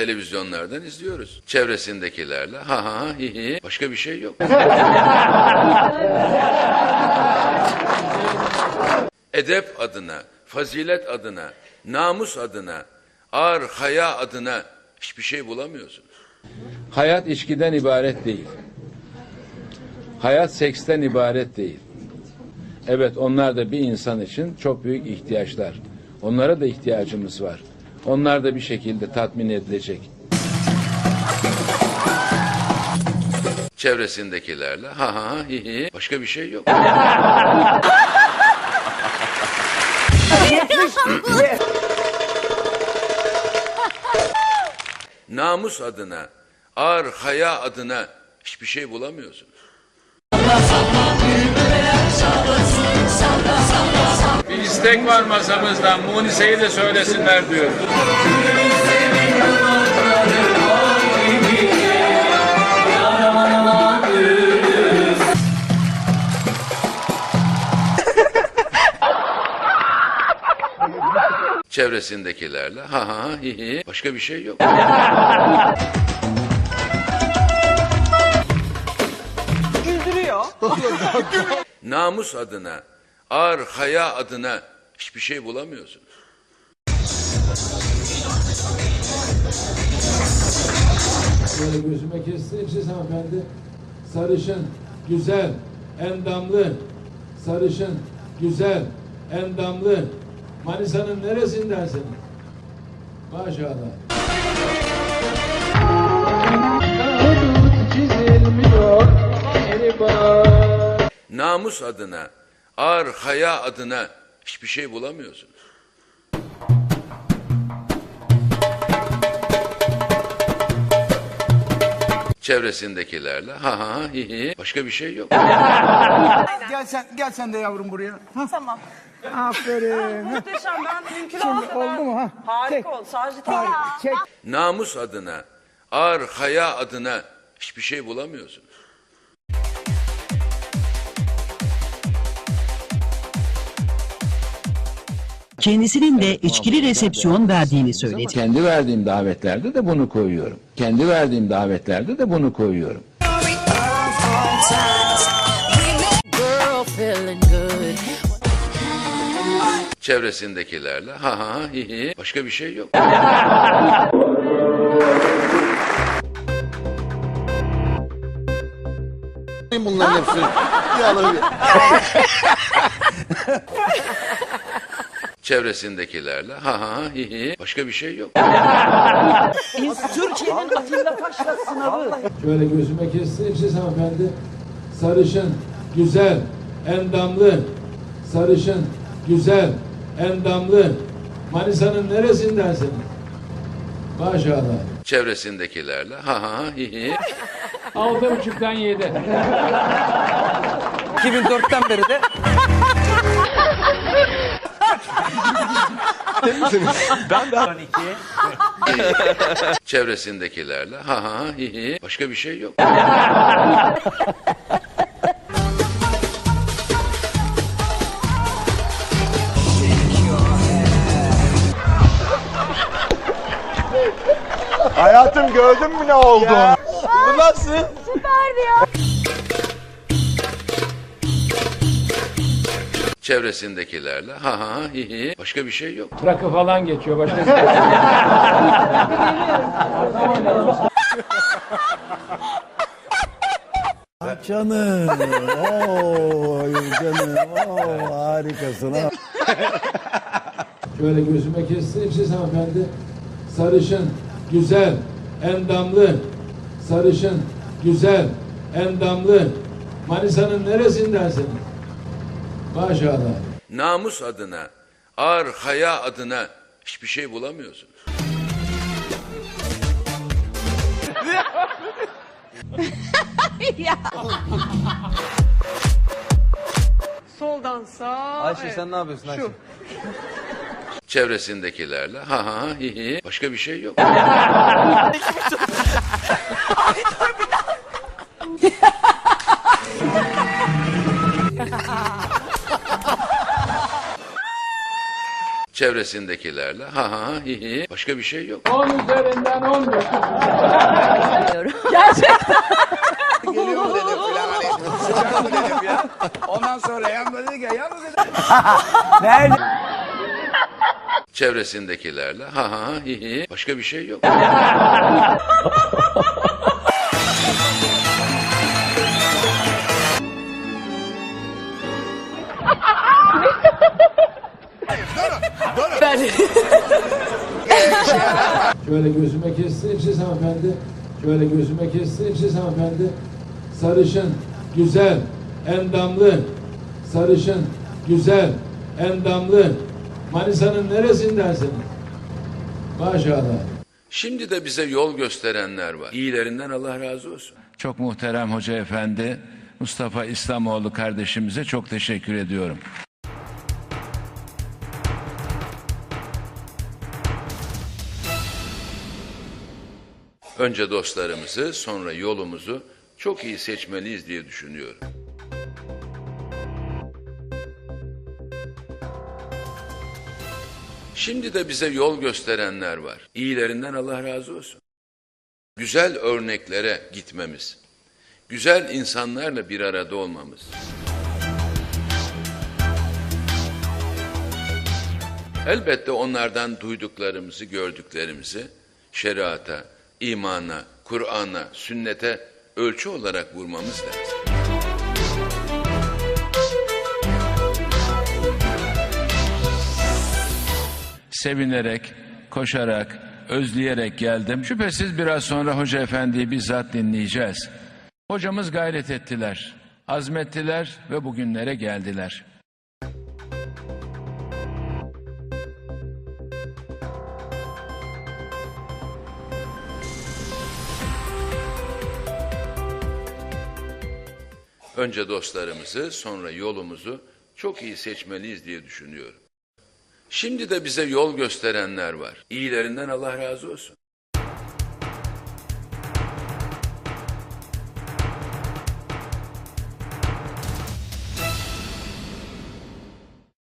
televizyonlardan izliyoruz. Çevresindekilerle ha ha ha hi hi başka bir şey yok. Edep adına, fazilet adına, namus adına, ar haya adına hiçbir şey bulamıyorsunuz. Hayat içkiden ibaret değil. Hayat seksten ibaret değil. Evet onlar da bir insan için çok büyük ihtiyaçlar. Onlara da ihtiyacımız var. Onlar da bir şekilde tatmin edilecek. Çevresindekilerle ha ha ha hi hi başka bir şey yok. Namus adına, ar haya adına hiçbir şey bulamıyorsunuz. İstek var masamızdan. Munise'yi de söylesinler diyor. Çevresindekilerle ha ha ha hi hi başka bir şey yok. Güldürüyor. Namus adına, ar haya adına hiçbir şey bulamıyorsunuz. Böyle gözüme kestiniz siz hanımefendi. Sarışın, güzel, endamlı. Sarışın, güzel, endamlı. Manisa'nın neresindensiniz? Maşallah. Namus adına, ar haya adına hiçbir şey bulamıyorsunuz. Çevresindekilerle ha ha ha hi hi başka bir şey yok. Gel sen gel sen de yavrum buraya. Hah, Tamam. Aferin. Hah, Muhteşem ben mümkün Şimdi oldu mu, ha? Harika Tek. oldu. Sadece tek. Çek. Namus adına, ar haya adına hiçbir şey bulamıyorsunuz. Kendisinin de içkili resepsiyon verdiğini söyledi. Kendi verdiğim davetlerde de bunu koyuyorum. Kendi verdiğim davetlerde de bunu koyuyorum. Çevresindekilerle ha ha ha hi hi başka bir şey yok. bunların hepsini. Bir alabilir. Çevresindekilerle ha ha ha hi hi başka bir şey yok. Türkiye'nin Atilla Taş'la sınavı. Şöyle gözüme kestiniz siz hanımefendi. Sarışın, güzel, endamlı. Sarışın, güzel, endamlı. Manisa'nın neresindensiniz? Maşallah. Çevresindekilerle ha ha ha hi hi Altı buçuktan yedi. 2004'ten beri de Çevresindekilerle ha ha hi hi başka bir şey yok. Hayatım gördün mü ne olduğunu? bu nasıl? Çevresindekilerle ha ha ha hi hi başka bir şey yok. Rakı falan geçiyor başka Canım. Oo, canım. Oo, harikasın ha. Şöyle gözüme kestiniz siz hanımefendi. Sarışın, güzel, endamlı. Sarışın, güzel, endamlı. Manisa'nın neresindensiniz? Maşallah. Namus adına, ar haya adına hiçbir şey bulamıyorsunuz. Soldan sağ. Ayşe sen ne yapıyorsun Ayşe? Çevresindekilerle ha ha ha hi hi başka bir şey yok. Çevresindekilerle ha ha ha hi hi. Başka bir şey yok. 10 üzerinden 10 Geliyor mu dedim filan hani. Sıcak mı dedim ya. Ondan sonra yanımda dedi ki yalnız dedi. Çevresindekilerle ha ha ha hi hi. Başka bir şey yok. Şöyle gözüme kestireyim siz hanımefendi. Şöyle gözüme kestireyim siz hanımefendi. Sarışın, güzel, endamlı. Sarışın, güzel, endamlı. Manisa'nın neresindensiniz? Maşallah. Şimdi de bize yol gösterenler var. İyilerinden Allah razı olsun. Çok muhterem Hoca Efendi Mustafa İslamoğlu kardeşimize çok teşekkür ediyorum. Önce dostlarımızı, sonra yolumuzu çok iyi seçmeliyiz diye düşünüyorum. Şimdi de bize yol gösterenler var. İyilerinden Allah razı olsun. Güzel örneklere gitmemiz, güzel insanlarla bir arada olmamız. Elbette onlardan duyduklarımızı, gördüklerimizi şeriata, imana, Kur'an'a, sünnete ölçü olarak vurmamız lazım. Sevinerek, koşarak, özleyerek geldim. Şüphesiz biraz sonra Hoca Efendi'yi bizzat dinleyeceğiz. Hocamız gayret ettiler, azmettiler ve bugünlere geldiler. Önce dostlarımızı, sonra yolumuzu çok iyi seçmeliyiz diye düşünüyorum. Şimdi de bize yol gösterenler var. İyilerinden Allah razı olsun.